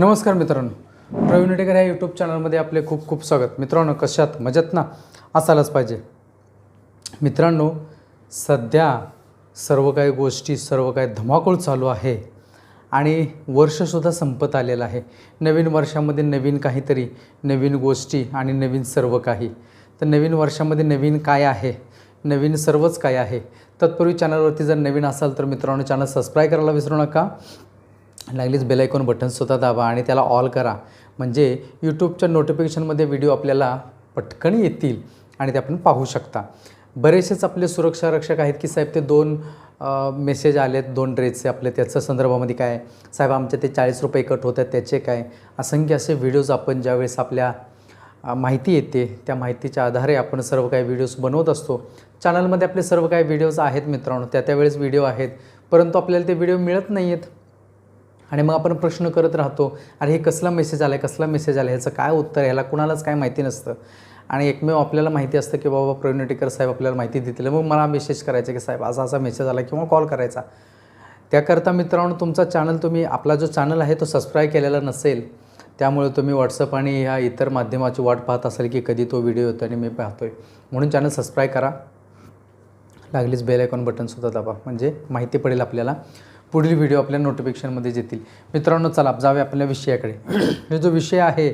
नमस्कार मित्रांनो. प्रवीण टेकर ह्या यूट्यूब चॅनलमध्ये आपले खूप खूप स्वागत. मित्रांनो कशात मजेत ना? असायलाच पाहिजे. मित्रांनो सध्या सर्व काही गोष्टी सर्व काही धमाकूळ चालू आहे आणि वर्षसुद्धा संपत आलेलं आहे. नवीन वर्षामध्ये नवीन काहीतरी नवीन गोष्टी आणि नवीन सर्व काही. तर नवीन वर्षामध्ये नवीन काय आहे? नवीन सर्वच काय आहे. तत्पूर्वी चॅनलवरती जर नवीन असाल तर मित्रांनो चॅनल सबस्क्राईब करायला विसरू नका. लागलीच बेलायकॉन बटन बटनसुद्धा दाबा आणि त्याला ऑल करा. म्हणजे यूट्यूबच्या नोटिफिकेशनमध्ये व्हिडिओ आपल्याला पटकन येतील आणि ते आपण पाहू शकता. बरेचसेच आपले सुरक्षा रक्षक आहेत की साहेब ते दोन मेसेज आलेत दोन ड्रेसचे आपले. त्याच्या संदर्भामध्ये काय? साहेब आमचे ते चाळीस रुपये कट होतात त्याचे काय? असंख्य असे व्हिडिओज आपण ज्यावेळेस आपल्या माहिती येते त्या माहितीच्या आधारे आपण सर्व काही व्हिडिओज बनवत असतो. चॅनलमध्ये आपले सर्व काही व्हिडिओज आहेत मित्रांनो त्या त्यावेळेस व्हिडिओ आहेत. परंतु आपल्याला ते व्हिडिओ मिळत नाही आहेत आणि मग आपण प्रश्न करत राहतो अरे हे कसला मेसेज आला आहे कसला मेसेज आला आहे ह्याचं काय उत्तर आहे? ह्याला कुणालाच काय माहिती नसतं. आणि एकमेव आपल्याला माहिती असतं की बाबा प्रवीण साहेब आपल्याला माहिती देतील. मग मला मेसेज करायचा की साहेब असा असा मेसेज आला किंवा कॉल करायचा. त्याकरता मित्रांनो तुमचा चॅनल तुम्ही आपला जो चॅनल आहे तो सबस्क्राईब केलेला नसेल त्यामुळे तुम्ही व्हॉट्सअप आणि ह्या इतर माध्यमाची वाट पाहत असाल की कधी तो व्हिडिओ येतो आणि मी पाहतो आहे म्हणून चॅनल सबस्क्राईब करा. लागलीच बेल आयकॉन बटनसुद्धा दाबा. म्हणजे माहिती पडेल आपल्याला. पुढील व्हिडिओ आपल्या नोटिफिकेशनमध्ये येतील. मित्रांनो चला जाऊया आपल्या विषयाकडे. हे जो विषय आहे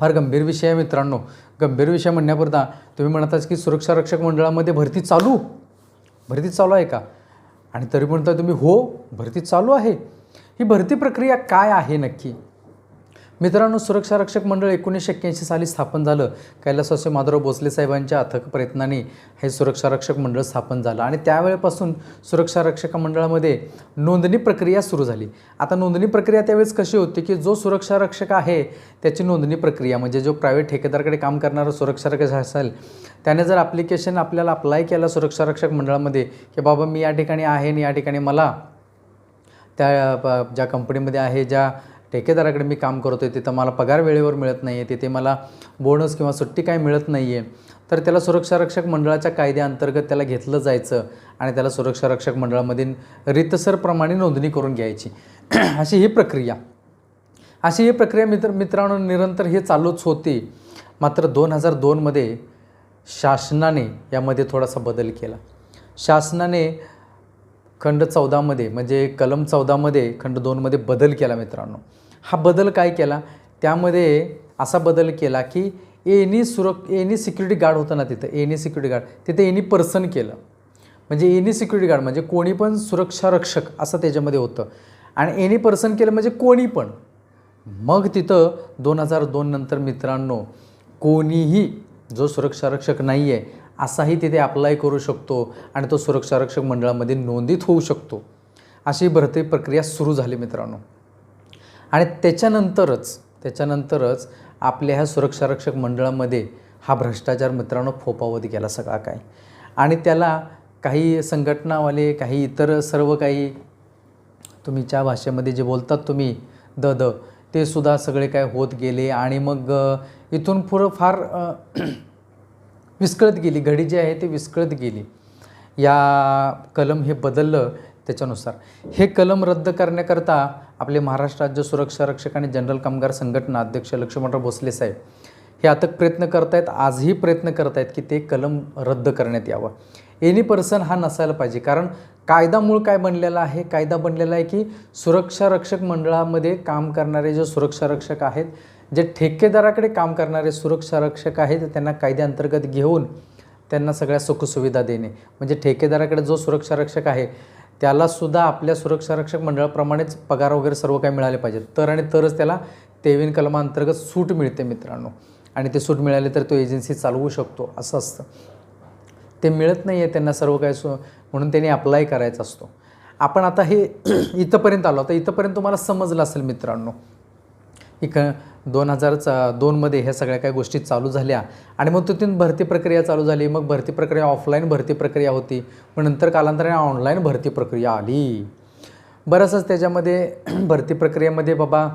फार गंभीर विषय आहे मित्रांनो. गंभीर विषय म्हणण्यापुरता तुम्ही म्हणताच की सुरक्षा रक्षक मंडळामध्ये भरती चालू. भरती चालू आहे का? आणि तरी म्हणता तुम्ही हो भरती चालू आहे. ही भरती प्रक्रिया काय आहे नक्की? मित्रांनो सुरक्षा रक्षक मंडळ एकोणीसशे एक्क्याऐंशी साली स्थापन झालं. कैलासवासी माधवराव भोसले साहेबांच्या अथक प्रयत्नाने हे सुरक्षा रक्षक मंडळ स्थापन झालं आणि त्यावेळेपासून सुरक्षा रक्षक मंडळामध्ये नोंदणी प्रक्रिया सुरू झाली. आता नोंदणी प्रक्रिया त्यावेळेस कशी होती की जो सुरक्षा रक्षक आहे त्याची नोंदणी प्रक्रिया म्हणजे जो प्रायव्हेट ठेकेदाराकडे काम करणारा सुरक्षा रक्षक असेल त्याने जर ॲप्लिकेशन आपल्याला अप्लाय केला सुरक्षा रक्षक मंडळामध्ये की बाबा मी या ठिकाणी आहे आणि या ठिकाणी मला त्या ज्या कंपनीमध्ये आहे ज्या ठेकेदाराकडे मी काम करतो आहे तिथं मला पगार वेळेवर मिळत नाही आहे तिथे मला बोनस किंवा सुट्टी काय मिळत नाही आहे तर त्याला सुरक्षारक्षक मंडळाच्या कायद्याअंतर्गत त्याला घेतलं जायचं आणि त्याला सुरक्षारक्षक मंडळामध्ये रीतसरप्रमाणे नोंदणी करून घ्यायची. अशी ही प्रक्रिया. अशी ही प्रक्रिया मित्र मित्रांनो निरंतर हे चालूच होती. मात्र दोन हजार दोनमध्ये शासनाने यामध्ये थोडासा बदल केला. शासनाने खंड चौदामध्ये म्हणजे कलम चौदामध्ये खंड दोनमध्ये बदल केला मित्रांनो. हा बदल काय केला? त्यामध्ये असा बदल केला की एनी सुरक एनी सिक्युरिटी गार्ड होतं ना तिथं एनी सिक्युरिटी गार्ड तिथे एनी पर्सन केलं. म्हणजे एनी सिक्युरिटी गार्ड म्हणजे कोणी पण सुरक्षा रक्षक असं त्याच्यामध्ये होतं. आणि एनी पर्सन केलं म्हणजे कोणी पण. मग तिथं दोन हजार दोन नंतर मित्रांनो कोणीही जो सुरक्षा रक्षक नाही आहे असाही तिथे अप्लाय करू शकतो आणि तो सुरक्षा रक्षक मंडळामध्ये नोंदित होऊ शकतो. अशी भरती प्रक्रिया सुरू झाली मित्रांनो. आणि त्याच्यानंतरच त्याच्यानंतरच आपल्या ह्या सुरक्षा रक्षक मंडळामध्ये हा भ्रष्टाचार मित्रांनो फोपावत गेला सगळा काय. आणि त्याला काही संघटनावाले काही इतर सर्व काही तुम्ही ज्या भाषेमध्ये जे बोलतात तुम्ही द द ते सुद्धा सगळे काय होत गेले आणि मग इथून पुढं फार विस्कळत गेली. घडी जी आहे ती विस्कळत गेली. या कलम हे बदललं त्याच्यानुसार. हे कलम रद्द करण्याकरता आपले महाराष्ट्र राज्य सुरक्षा रक्षक आणि जनरल कामगार संघटना अध्यक्ष लक्ष्मणराव भोसले साहेब हे आता प्रयत्न करतायत आजही प्रयत्न करतायत की ते कलम रद्द करण्यात यावं. एनी पर्सन हा नसायला पाहिजे. कारण कायदा मूळ काय बनलेला आहे? कायदा बनलेला आहे की सुरक्षा रक्षक मंडळामध्ये काम करणारे जे सुरक्षा रक्षक आहेत जे ठेकेदाराकडे काम करणारे सुरक्षा रक्षक आहेत त्यांना कायद्याअंतर्गत घेऊन त्यांना सगळ्या सुखसुविधा देणे. म्हणजे ठेकेदाराकडे जो सुरक्षा रक्षक आहे त्यालासुद्धा आपल्या सुरक्षा रक्षक मंडळाप्रमाणेच पगार वगैरे सर्व काही मिळाले पाहिजेत. तर आणि तरच त्याला तेवीन कलमाअंतर्गत सूट मिळते मित्रांनो. आणि ते सूट मिळाले तर तो एजन्सी चालवू शकतो असं असतं. ते मिळत नाही आहे त्यांना सर्व काही सु म्हणून त्यांनी अप्लाय करायचा असतो. आपण आता हे इथंपर्यंत आलो. तर इथंपर्यंत तुम्हाला समजलं असेल मित्रांनो. इक दोन हजार चा दोनमध्ये ह्या सगळ्या काही गोष्टी चालू झाल्या. आणि मग तिथून भरती प्रक्रिया चालू झाली. मग भरती प्रक्रिया ऑफलाईन भरती प्रक्रिया होती. मग नंतर कालांतराने ऑनलाईन भरती प्रक्रिया आली. बरंचसं त्याच्यामध्ये भरती प्रक्रियेमध्ये बाबा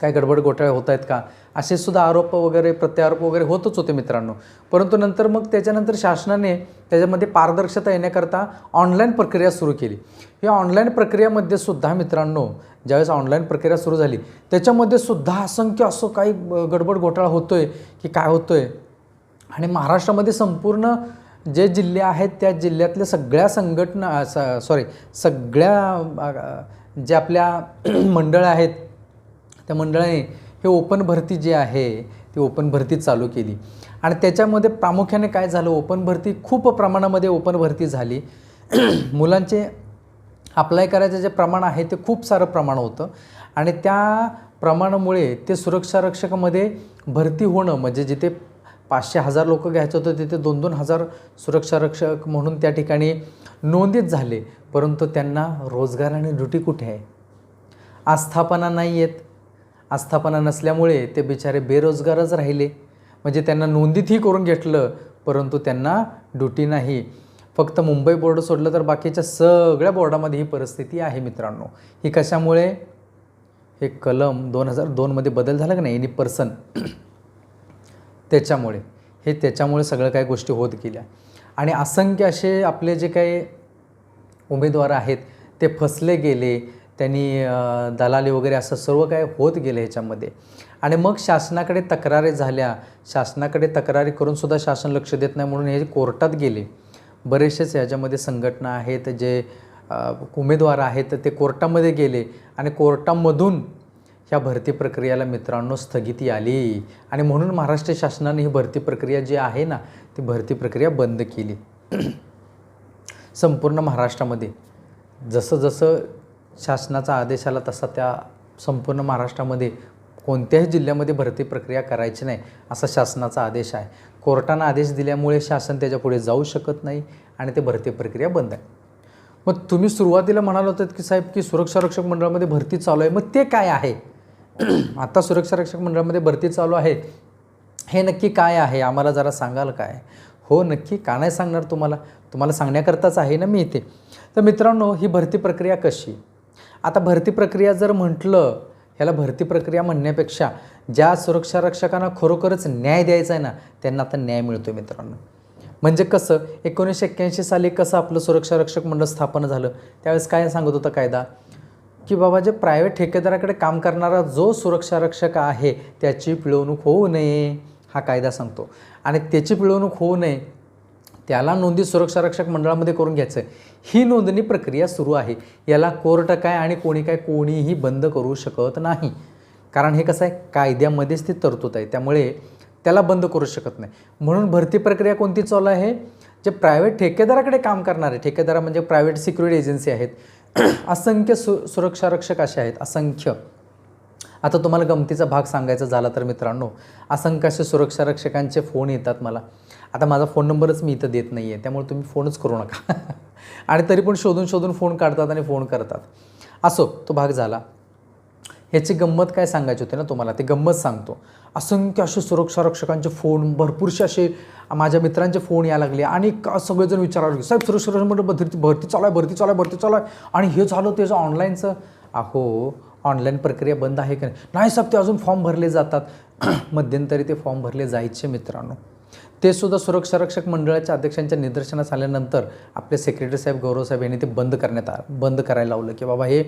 काय गडबड घोटाळे होत आहेत का? असे सुद्धा आरोप वगैरे प्रत्यारोप वगैरे होतच होते मित्रांनो. परंतु नंतर मग त्याच्यानंतर शासनाने त्याच्यामध्ये पारदर्शकता येण्याकरता ऑनलाईन प्रक्रिया सुरू केली. या ऑनलाईन प्रक्रियामध्ये सुद्धा मित्रांनो ज्यावेळेस ऑनलाईन प्रक्रिया सुरू झाली त्याच्यामध्ये सुद्धा असंख्य असं काही गडबड घोटाळा होतोय की काय होतोय? आणि महाराष्ट्रामध्ये संपूर्ण जे जिल्हे आहेत त्या जिल्ह्यातल्या सगळ्या संघटना सॉरी सगळ्या ज्या जे आपल्या मंडळं आहेत त्या मंडळाने हे ओपन भरती जी आहे ती ओपन भरती चालू केली. आणि त्याच्यामध्ये प्रामुख्याने काय झालं? ओपन भरती खूप प्रमाणामध्ये ओपन भरती झाली. मुलांचे अप्लाय करायचं जे प्रमाण आहे ते खूप सारं प्रमाण होतं. आणि त्या प्रमाणामुळे ते सुरक्षा रक्षकामध्ये भरती होणं म्हणजे जिथे पाचशे हजार लोक घ्यायचं होतं तिथे दोन दोन हजार सुरक्षा रक्षक म्हणून त्या ठिकाणी नोंदीत झाले. परंतु त्यांना रोजगार आणि ड्युटी कुठे आहे? आस्थापना नाही आहेत. आस्थापना नसल्यामुळे ते बिचारे बेरोजगारच राहिले. म्हणजे त्यांना नोंदीतही करून घेतलं परंतु त्यांना ड्युटी नाही. फक्त मुंबई बोर्ड सोडलं तर बाकीच्या सगळ्या बोर्डामध्ये ही परिस्थिती आहे मित्रांनो. ही कशामुळे? हे कलम दोन हजार दोनमध्ये बदल झाला का नाही? एनी पर्सन त्याच्यामुळे. हे त्याच्यामुळे सगळं काही गोष्टी होत गेल्या. आणि असंख्य असे आपले जे काही उमेदवार आहेत ते फसले गेले. त्यांनी दलाली वगैरे असं सर्व काय होत गेलं ह्याच्यामध्ये. आणि मग शासनाकडे तक्रारी झाल्या. शासनाकडे तक्रारी करूनसुद्धा शासन लक्ष देत नाही म्हणून हे कोर्टात गेले. बरेचसेच ह्याच्यामध्ये संघटना आहेत जे उमेदवार आहेत ते कोर्टामध्ये गेले. आणि कोर्टामधून ह्या भरती प्रक्रियेला मित्रांनो स्थगिती आली. आणि म्हणून महाराष्ट्र शासनाने ही भरती प्रक्रिया जी आहे ना ती भरती प्रक्रिया बंद केली. संपूर्ण महाराष्ट्रामध्ये जसं जसं शासनाचा आदेश आला तसा त्या संपूर्ण महाराष्ट्रामध्ये कोणत्याही जिल्ह्यामध्ये भरती प्रक्रिया करायची नाही असा शासनाचा आदेश आहे. कोर्टानं आदेश दिल्यामुळे शासन त्याच्यापुढे जाऊ शकत नाही आणि ते भरती प्रक्रिया बंद आहे. मग तुम्ही सुरुवातीला म्हणाल होतात की साहेब की सुरक्षा रक्षक मंडळामध्ये भरती चालू आहे. मग ते काय आहे? आता सुरक्षा रक्षक मंडळामध्ये भरती चालू आहे. हे नक्की काय आहे? आम्हाला जरा सांगाल काय? हो नक्की का नाही सांगणार तुम्हाला? तुम्हाला सांगण्याकरताच आहे ना मी इथे. तर मित्रांनो ही भरती प्रक्रिया कशी? आता भरती प्रक्रिया जर म्हटलं ह्याला भरती प्रक्रिया म्हणण्यापेक्षा ज्या सुरक्षा रक्षकांना खरोखरच न्याय द्यायचा आहे ना त्यांना आता न्याय मिळतो मित्रांनो. म्हणजे कसं एकोणीसशे एक्क्याऐंशी साली कसं आपलं सुरक्षा रक्षक मंडळ स्थापन झालं त्यावेळेस काय सांगत होता कायदा? की बाबा जे प्रायव्हेट ठेकेदाराकडे काम करणारा जो सुरक्षा रक्षक आहे त्याची पिळवणूक होऊ नये हा कायदा सांगतो. आणि त्याची पिळवणूक होऊ नये त्याला नोंदी सुरक्षा रक्षक मंडळामध्ये करून घ्यायचं आहे ही नोंदणी प्रक्रिया सुरू आहे. याला कोर्ट काय आणि कोणी काय कोणीही बंद करू शकत नाही. कारण हे कसं आहे? कायद्यामध्येच ती तरतूद आहे. त्यामुळे त्याला बंद करू शकत नाही. म्हणून भरती प्रक्रिया कोणती चालू आहे? जे प्रायव्हेट ठेकेदाराकडे काम करणारे ठेकेदार म्हणजे प्रायव्हेट सिक्युरिटी एजन्सी आहेत. असंख्य सु सुरक्षा रक्षक असे आहेत. असंख्य. आता तुम्हाला गमतीचा भाग सांगायचा झाला तर मित्रांनो असंख्य असे सुरक्षा रक्षकांचे फोन येतात मला. आता माझा फोन नंबरच मी इथं देत नाही आहे त्यामुळे तुम्ही फोनच करू नका. आणि तरी पण शोधून शोधून फोन काढतात आणि फोन करतात. असो तो भाग झाला. ह्याची गंमत काय सांगायची होती ना तुम्हाला? ते गंमत सांगतो. असंख्य असे सुरक्षा रक्षकांचे फोन भरपूरसे असे माझ्या मित्रांचे फोन यायला लागले. आणि का सगळेजण विचारायला लागले साहेब सुरक्षा रक्षक भरती भरती चालू आहे भरती चालू आहे भरती चालू आहे. आणि हे झालं त्याचं ऑनलाईनचं अहो ऑनलाईन प्रक्रिया बंद आहे का नाही? नाही साहेब ते अजून फॉर्म भरले जातात. मध्यंतरी ते फॉर्म भरले जायचे मित्रांनो. ते सुद्धा सुरक्षा रक्षक मंडळाच्या अध्यक्षांच्या निदर्शनास आल्यानंतर आपले सेक्रेटरी साहेब गौरव साहेब यांनी ते बंद करण्यात आ बंद करायला लावलं की बाबा हे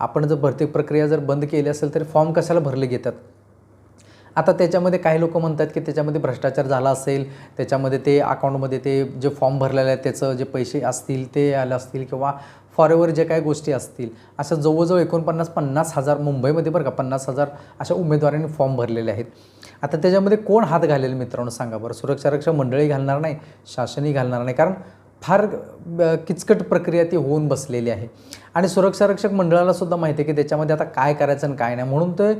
आपण जर भरती प्रक्रिया जर बंद केली असेल तरी फॉर्म कशाला भरले घेतात? आता त्याच्यामध्ये काही लोक म्हणतात की त्याच्यामध्ये भ्रष्टाचार झाला असेल त्याच्यामध्ये ते अकाउंटमध्ये ते जे फॉर्म भरलेले आहेत त्याचं जे पैसे असतील ते आले असतील किंवा फॉरेवर जे काही गोष्टी असतील अशा जवळजवळ एकोणपन्नास पन्नास हजार मुंबईमध्ये बरं का पन्नास हजार अशा उमेदवारांनी फॉर्म भरलेले आहेत. आता त्याच्यामध्ये कोण हात घालेल मित्रांनो सांगा बरं. सुरक्षारक्षक मंडळी घालणार नाही शासनही घालणार नाही कारण फार किचकट प्रक्रिया ती होऊन बसलेली आहे. आणि सुरक्षारक्षक मंडळालासुद्धा मंडळाला सुद्धा माहिती आहे की त्याच्यामध्ये आता काय करायचं आणि काय नाही. म्हणून ते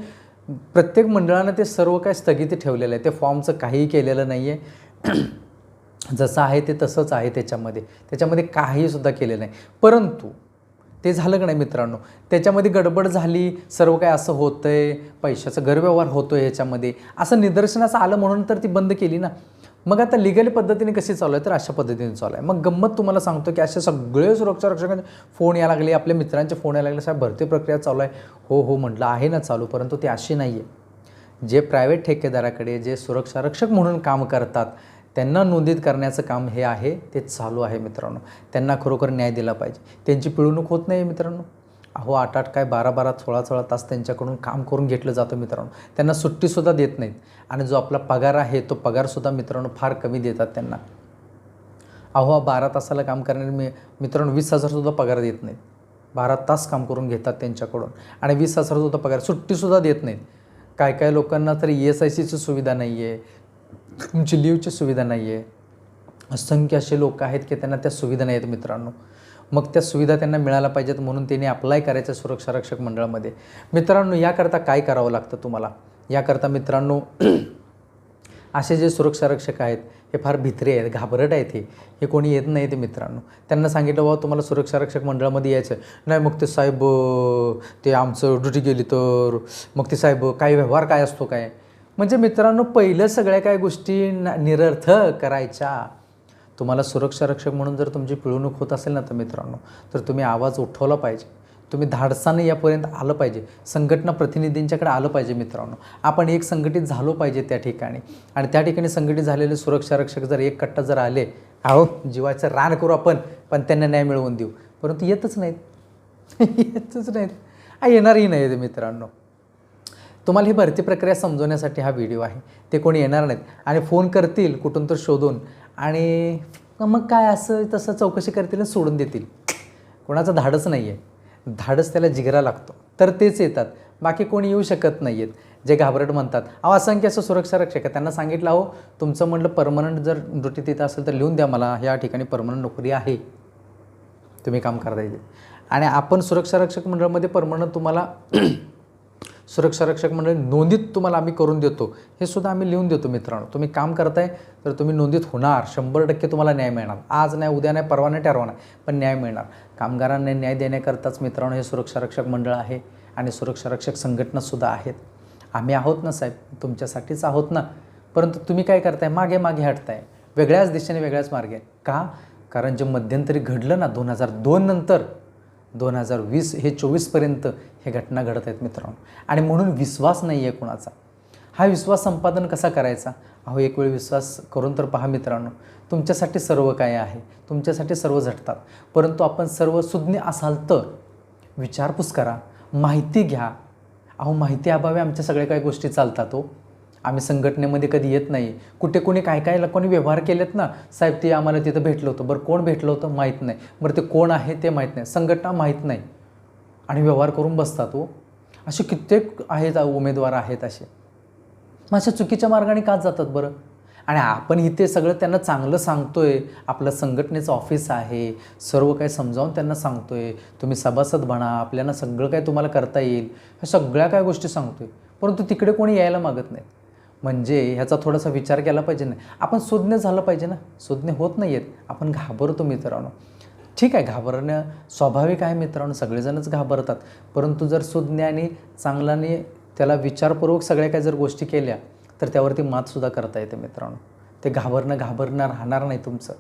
प्रत्येक मंडळानं ते सर्व काय स्थगिती ठेवलेलं आहे. ते फॉर्मचं काहीही केलेलं नाही आहे. जसं आहे ते तसंच आहे त्याच्यामध्ये. त्याच्यामध्ये काहीही सुद्धा केलेलं नाही. परंतु ते झालं का नाही मित्रांनो? त्याच्यामध्ये गडबड झाली सर्व काय असं होतं आहे पैशाचा गैरव्यवहार आहे ह्याच्यामध्ये. असं निदर्शनास आलं म्हणून तर ती बंद केली ना. मग आता लिगली पद्धतीने कशी चालू आहे? तर अशा पद्धतीने चालू आहे. मग गंमत तुम्हाला सांगतो की असे सगळे सुरक्षा रक्षकांचे फोन यायला लागले आपल्या मित्रांचे फोन यायला लागले साहेब भरती प्रक्रिया चालू आहे. हो हो म्हटलं आहे ना चालू परंतु ती अशी नाही आहे जे प्रायव्हेट ठेकेदाराकडे जे सुरक्षा रक्षक म्हणून काम करतात त्यांना नोंदित करण्याचं काम हे आहे ते चालू आहे मित्रांनो. त्यांना खरोखर न्याय दिला पाहिजे. त्यांची पिळवणूक होत नाही मित्रांनो. अहो आठ आठ काय बारा बारा सोळा सोळा तास त्यांच्याकडून काम करून घेतलं जातं मित्रांनो. त्यांना सुट्टीसुद्धा देत नाहीत. आणि जो आपला पगार आहे तो पगारसुद्धा मित्रांनो फार कमी देतात त्यांना. अहो बारा तासाला काम करणारे मी मित्रांनो वीस हजारसुद्धा पगार देत नाहीत. बारा तास काम करून घेतात त्यांच्याकडून. आणि वीस हजारसुद्धा पगार सुट्टीसुद्धा देत नाहीत. काय काय लोकांना तर ई एस आय सीची सुविधा नाही आहे तुमची लिव्हची सुविधा नाही आहे असंख्य असे लोक आहेत की त्यांना त्या सुविधा नाही आहेत मित्रांनो. मग त्या सुविधा त्यांना मिळायला पाहिजेत म्हणून त्यांनी अप्लाय करायचं सुरक्षा रक्षक मंडळामध्ये. मित्रांनो याकरता काय करावं लागतं तुम्हाला? याकरता मित्रांनो असे जे सुरक्षा रक्षक आहेत हे फार भित्रे आहेत घाबरट आहेत हे. हे कोणी येत नाही ते मित्रांनो. त्यांना सांगितलं बाबा तुम्हाला सुरक्षा रक्षक मंडळामध्ये यायचं नाही मग ते साहेब ते आमचं ड्युटी गेली तर. मग ते साहेब काय व्यवहार काय असतो काय? म्हणजे मित्रांनो पहिलं सगळ्या काय गोष्टी न- निरर्थ करायच्या. तुम्हाला सुरक्षा रक्षक म्हणून जर तुमची पिळवणूक होत असेल ना तर मित्रांनो तर तुम्ही आवाज उठवला पाहिजे. तुम्ही धाडसानं यापर्यंत आलं पाहिजे. संघटना प्रतिनिधींच्याकडे आलं पाहिजे मित्रांनो. आपण एक संघटित झालो पाहिजे त्या ठिकाणी. आणि त्या ठिकाणी संघटित झालेले सुरक्षा रक्षक जर एक कट्टा जर आले अहो जीवाचं रान करू आपण पण त्यांना न्याय मिळवून देऊ. परंतु येतच नाहीत. येतच नाहीत. येणारही नाही मित्रांनो. तुम्हाला ही भरती प्रक्रिया समजवण्यासाठी हा व्हिडिओ आहे. ते कोणी येणार नाहीत. आणि फोन करतील कुठून तर शोधून. आणि मग काय असं तसं चौकशी करतील आणि सोडून देतील. कोणाचं धाडच नाही आहे धाडस त्याला जिगरा लागतो. तर तेच येतात. बाकी कोणी येऊ शकत नाही आहेत जे घाबरट म्हणतात अहो असंख्य असं सुरक्षा रक्षक आहे. त्यांना सांगितलं अहो तुमचं म्हटलं परमनंट जर ड्युटी तिथं असेल तर लिहून द्या मला. या ठिकाणी परमनंट नोकरी आहे. तुम्ही काम करता येते आणि आपण सुरक्षा रक्षक मंडळामध्ये परमनंट तुम्हाला सुरक्षा रक्षक मंडळ नोंदीत तुम्हाला आम्ही करून देतो. हे सुद्धा आम्ही लिहून देतो मित्रांनो. तुम्ही काम करताय तर तुम्ही नोंदीत होणार. शंभर टक्के तुम्हाला न्याय मिळणार. आज नाही उद्या नाही परवा नाही ठरवा नाही पण न्याय मिळणार. कामगारांना न्याय देण्याकरताच मित्रांनो हे सुरक्षा रक्षक मंडळ आहे आणि सुरक्षा रक्षक संघटनासुद्धा आहेत. आम्ही आहोत ना साहेब? तुमच्यासाठीच आहोत ना? परंतु तुम्ही काय करताय? मागे मागे हटताय. वेगळ्याच दिशेने वेगळ्याच मार्गे. का? कारण जे मध्यंतरी घडलं ना दोन हजार दोन नंतर दोन हजार वीस हे चोवीसपर्यंत हे घटना घडत आहेत मित्रांनो. आणि म्हणून विश्वास नाही आहे कुणाचा. हा विश्वास संपादन कसा करायचा? अहो एक वेळ विश्वास करून तर पहा मित्रांनो. तुमच्यासाठी सर्व काय आहे. तुमच्यासाठी सर्व झटतात. परंतु आपण सर्व सुज्ञ असाल तर विचारपूस करा माहिती घ्या. अहो माहिती अभावी आमच्या सगळ्या काही गोष्टी चालतात हो. आम्ही संघटनेमध्ये कधी येत नाही. कुठे कोणी काय काय कोणी व्यवहार केलेत ना साहेब ते आम्हाला तिथं भेटलं होतं. बरं कोण भेटलं होतं माहीत नाही. बरं ते कोण आहे ते माहीत नाही. संघटना माहीत नाही. आणि व्यवहार करून बसतात हो. असे कित्येक आहेत उमेदवार आहेत असे. मग अशा चुकीच्या मार्गाने का जातात बरं? आणि आपण इथे सगळं त्यांना चांगलं सांगतोय. आपलं संघटनेचं ऑफिस आहे. सर्व काही समजावून त्यांना सांगतोय. तुम्ही सभासद बना. आपल्याला सगळं काय तुम्हाला करता येईल. ह्या सगळ्या काय गोष्टी सांगतोय. परंतु तिकडे कोणी यायला मागत नाही. म्हणजे ह्याचा थोडासा विचार केला पाहिजे ना. आपण सुज्ञ झालं पाहिजे ना. सुज्ञ होत नाही आहेत आपण घाबरतो मित्रांनो. ठीक आहे घाबरणं स्वाभाविक आहे मित्रांनो. सगळेजणच घाबरतात. परंतु जर सुज्ञ आणि चांगल्याने त्याला विचारपूर्वक सगळ्या काही जर गोष्टी केल्या तर त्यावरती मातसुद्धा करता येते मित्रांनो. ते घाबरणं घाबरणं राहणार नाही तुमचं.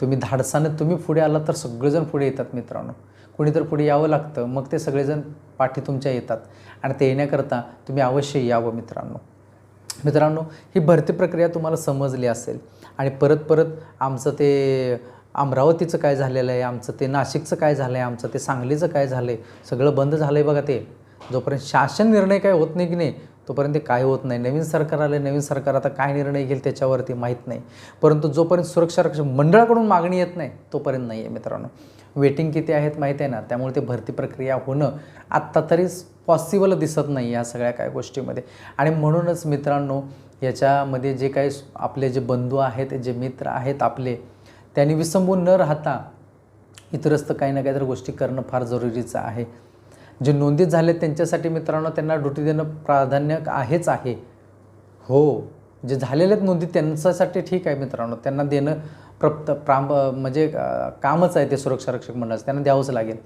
तुम्ही धाडसानं तुम्ही पुढे आलात तर सगळेजण पुढे येतात मित्रांनो. कुणी तर पुढे यावं लागतं. मग ते सगळेजण पाठी तुमच्या येतात. आणि ते येण्याकरता तुम्ही अवश्य यावं मित्रांनो. मित्रांनो ही भरती प्रक्रिया तुम्हाला समजली असेल. आणि परत परत आमचं ते अमरावतीचं काय झालेलं आहे आमचं ते नाशिकचं काय झालं आहे आमचं ते सांगलीचं काय झालं आहे सगळं बंद झालं आहे बघा ते. जोपर्यंत शासन निर्णय काय होत नाही की नाही तोपर्यंत काय होत नाही. नवीन सरकार आलं नवीन सरकार आता काय निर्णय घेईल त्याच्यावरती माहीत नाही. परंतु जोपर्यंत सुरक्षा रक्षक मंडळाकडून मागणी येत नाही तोपर्यंत नाही आहे मित्रांनो. वेटिंग किती आहेत माहीत आहे ना? त्यामुळे ते भरती प्रक्रिया होणं आत्ता तरी पॉसिबल दिसत नाही या सगळ्या काय गोष्टीमध्ये. आणि म्हणूनच मित्रांनो याच्यामध्ये जे काही आपले जे बंधू आहेत जे मित्र आहेत आपले त्यांनी विसंबून न राहता इतरस्त काही ना काहीतरी गोष्टी करणं फार जरुरीचं आहे. जे नोंदीत झाले त्यांच्यासाठी मित्रांनो त्यांना ड्युटी देणं प्राधान्य आहेच आहे. हो जे झालेले आहेत नोंदी त्यांच्यासाठी ठीक आहे मित्रांनो. त्यांना देणं प्रप्त प्राम म्हणजे कामच आहे ते सुरक्षा रक्षक मंडळाचं. त्यांना द्यावंच लागेल.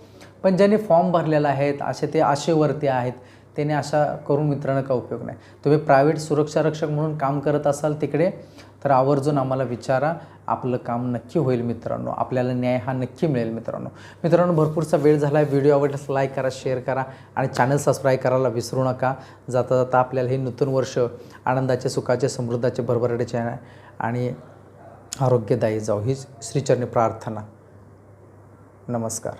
पण ज्यांनी फॉर्म भरलेला आहेत असे ते आशेवरती आहेत त्याने अशा करून मित्रांनो का उपयोग नाही. तुम्ही प्रायव्हेट सुरक्षा रक्षक म्हणून काम करत असाल तिकडे तर आवर्जून आम्हाला विचारा आपलं काम नक्की होईल मित्रांनो. आपल्याला न्याय हा नक्की मिळेल मित्रांनो. मित्रांनो भरपूरचा वेळ झाला आहे व्हिडिओ आवडल्यास लाईक करा शेअर करा आणि चॅनल सबस्क्राईब करायला विसरू नका. जाता जाता आपल्याला हे नूतन वर्ष आनंदाचे सुखाचे समृद्धाचे भरभराटीचे आणि आरोग्यदायी जाऊ हीच श्रीचरणी प्रार्थना. नमस्कार.